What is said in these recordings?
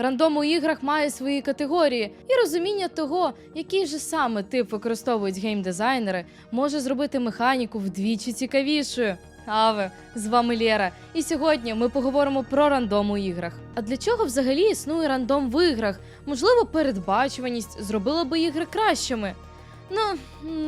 Рандом у іграх має свої категорії, і розуміння того, який же саме тип використовують геймдизайнери, може зробити механіку вдвічі цікавішою. Аве, з вами Лєра, і сьогодні ми поговоримо про рандом у іграх. А для чого взагалі існує рандом в іграх? Можливо, передбачуваність зробила би ігри кращими. Ну,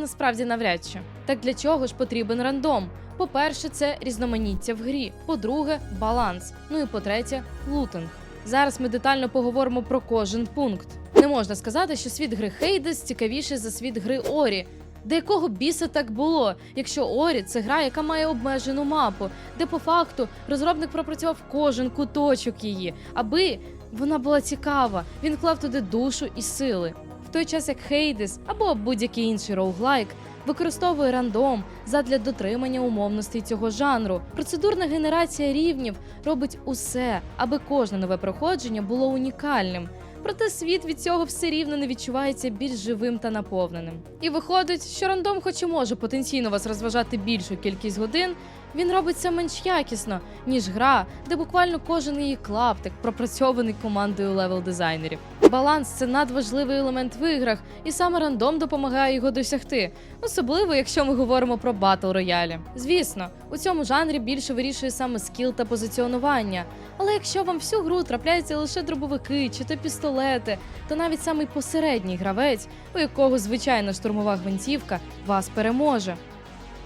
насправді навряд чи. Так для чого ж потрібен рандом? По-перше, це різноманіття в грі. По-друге, баланс. Ну і по-третє, лутинг. Зараз ми детально поговоримо про кожен пункт. Не можна сказати, що світ гри Хейдес цікавіший за світ гри Орі. Де якого біса так було, якщо Орі це гра, яка має обмежену мапу, де по факту розробник пропрацював кожен куточок її, аби вона була цікава. Він вклав туди душу і сили. В той час як Хейдес або будь-який інший роуглайк використовує рандом задля дотримання умовностей цього жанру. Процедурна генерація рівнів робить усе, аби кожне нове проходження було унікальним. Проте світ від цього все рівно не відчувається більш живим та наповненим. І виходить, що рандом, хоч і може потенційно вас розважати більшу кількість годин, він робить це менш якісно, ніж гра, де буквально кожен її клаптик пропрацьований командою левел дизайнерів. Баланс це надважливий елемент в іграх, і саме рандом допомагає його досягти, особливо якщо ми говоримо про батл роялі. Звісно, у цьому жанрі більше вирішує саме скіл та позиціонування. Але якщо вам всю гру трапляються лише дробовики чи то пістолети, то навіть самий посередній гравець, у якого звичайна штурмова гвинтівка, вас переможе.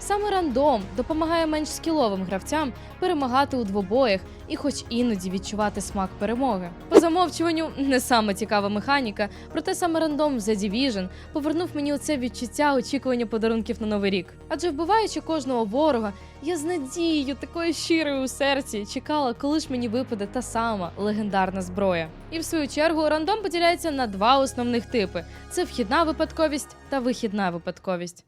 Саме рандом допомагає менш скіловим гравцям перемагати у двобоях і, хоч іноді відчувати смак перемоги. По замовчуванню не саме цікава механіка, проте саме рандом The Division повернув мені оце відчуття очікування подарунків на новий рік. Адже вбиваючи кожного ворога, я з надією, такою щирою у серці чекала, коли ж мені випаде та сама легендарна зброя. І в свою чергу рандом поділяється на два основних типи: це вхідна випадковість та вихідна випадковість.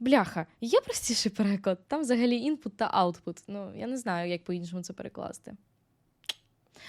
Бляха, є простіший переклад. Там взагалі інпут та аутпут. Ну, я не знаю, як по-іншому це перекласти.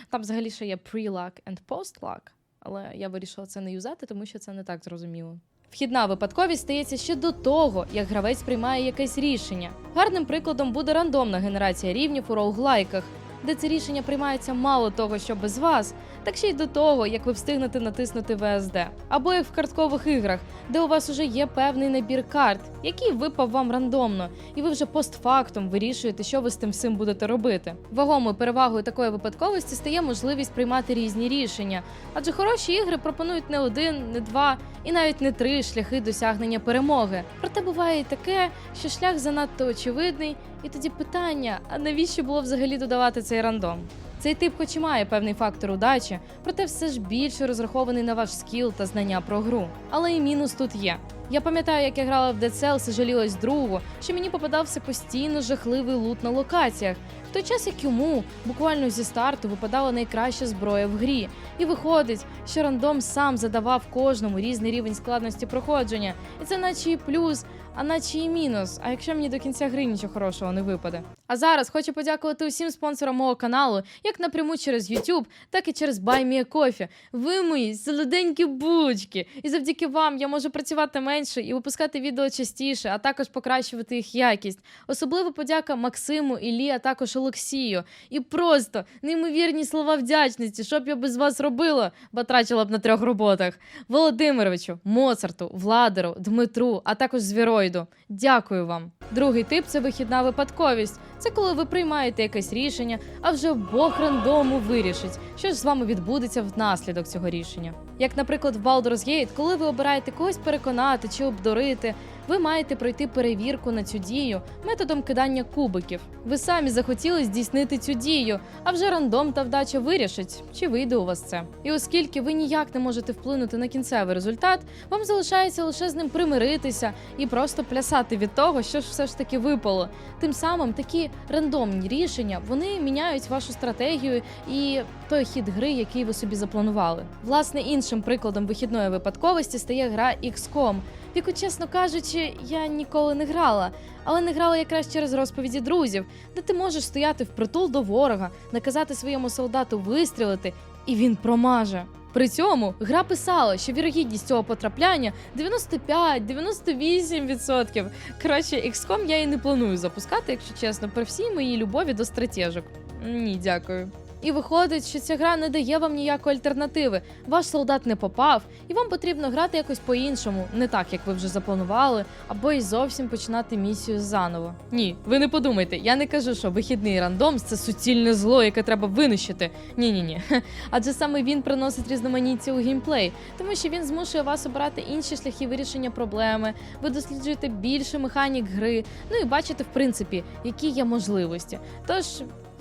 Там взагалі ще є pre-luck and post-luck, але я вирішила це не юзати, тому що це не так зрозуміло. Вхідна випадковість стається ще до того, як гравець приймає якесь рішення. Гарним прикладом буде рандомна генерація рівнів у роуглайках, де це рішення приймається мало того, що без вас, так ще й до того, як ви встигнете натиснути ВСД. Або як в карткових іграх, де у вас уже є певний набір карт, який випав вам рандомно, і ви вже постфактум вирішуєте, що ви з тим всім будете робити. Вагомою перевагою такої випадковості стає можливість приймати різні рішення, адже хороші ігри пропонують не один, не два і навіть не три шляхи досягнення перемоги. Проте буває і таке, що шлях занадто очевидний, і тоді питання: а навіщо було взагалі додавати цей рандом? Цей тип, хоч і має певний фактор удачі, проте все ж більше розрахований на ваш скіл та знання про гру. Але і мінус тут є. Я пам'ятаю, як я грала в Cells і жалілась другу, що мені попадався постійно жахливий лут на локаціях, в той час як йому буквально зі старту випадала найкраща зброя в грі. І виходить, що рандом сам задавав кожному різний рівень складності проходження, і це наче і плюс, а наче і мінус. А якщо мені до кінця гри нічого хорошого не випаде. А зараз хочу подякувати усім спонсорам мого каналу, як напряму через YouTube, так і через BuyMeACoffee. Ви мої солоденькі бучки. І завдяки вам я можу працювати менше і випускати відео частіше, а також покращувати їх якість. Особливо подяка Максиму, Іллі, а також Олексію. І просто неймовірні слова вдячності, що б я без вас робила, батрачила б на трьох роботах. Володимировичу, Моцарту, Владеру, Дмитру, а також Звіроїду. Дякую вам. Другий тип це вихідна випадковість. Це коли ви приймаєте якесь рішення, а вже Бог рандому вирішить, що ж з вами відбудеться внаслідок цього рішення. Як, наприклад, в Baldur's Gate, коли ви обираєте когось переконати чи обдурити, ви маєте пройти перевірку на цю дію методом кидання кубиків. Ви самі захотіли здійснити цю дію, а вже рандом та вдача вирішить, чи вийде у вас це. І оскільки ви ніяк не можете вплинути на кінцевий результат, вам залишається лише з ним примиритися і просто плясати від того, що ж все ж таки випало. Тим самим такі рандомні рішення вони міняють вашу стратегію і той хід гри, який ви собі запланували. Власне, іншим прикладом вихідної випадковості стає гра XCOM, в яку, чесно кажучи, я ніколи не грала, але не грала якраз через розповіді друзів, де ти можеш стояти впритул до ворога, наказати своєму солдату вистрілити, і він промаже. При цьому гра писала, що вірогідність цього потрапляння 95-98%. Коротше, XCOM я і не планую запускати, якщо чесно, при всій моїй любові до стратежок. Ні, дякую. І виходить, що ця гра не дає вам ніякої альтернативи. Ваш солдат не попав, і вам потрібно грати якось по-іншому, не так, як ви вже запланували, або й зовсім починати місію заново. Ні, ви не подумайте, я не кажу, що вихідний рандом це суцільне зло, яке треба винищити. Ні, ні, ні. Адже саме він приносить різноманіття у геймплей, тому що він змушує вас обирати інші шляхи вирішення проблеми. Ви досліджуєте більше механік гри, ну і бачите, в принципі, які є можливості. Тож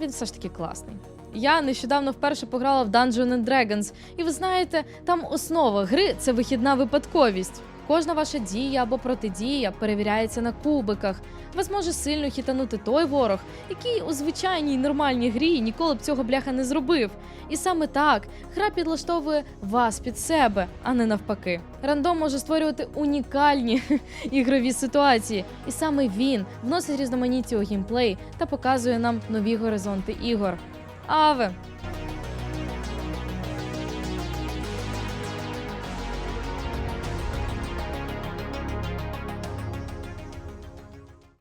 він все ж таки класний. Я нещодавно вперше пограла в Dungeons and Dragons, і ви знаєте, там основа гри це вихідна випадковість. Кожна ваша дія або протидія перевіряється на кубиках. Вас може сильно хітанути той ворог, який у звичайній нормальній грі ніколи б цього бляха не зробив. І саме так гра підлаштовує вас під себе, а не навпаки. Рандом може створювати унікальні ігрові ситуації, і саме він вносить різноманіття у геймплей та показує нам нові горизонти ігор. Аве!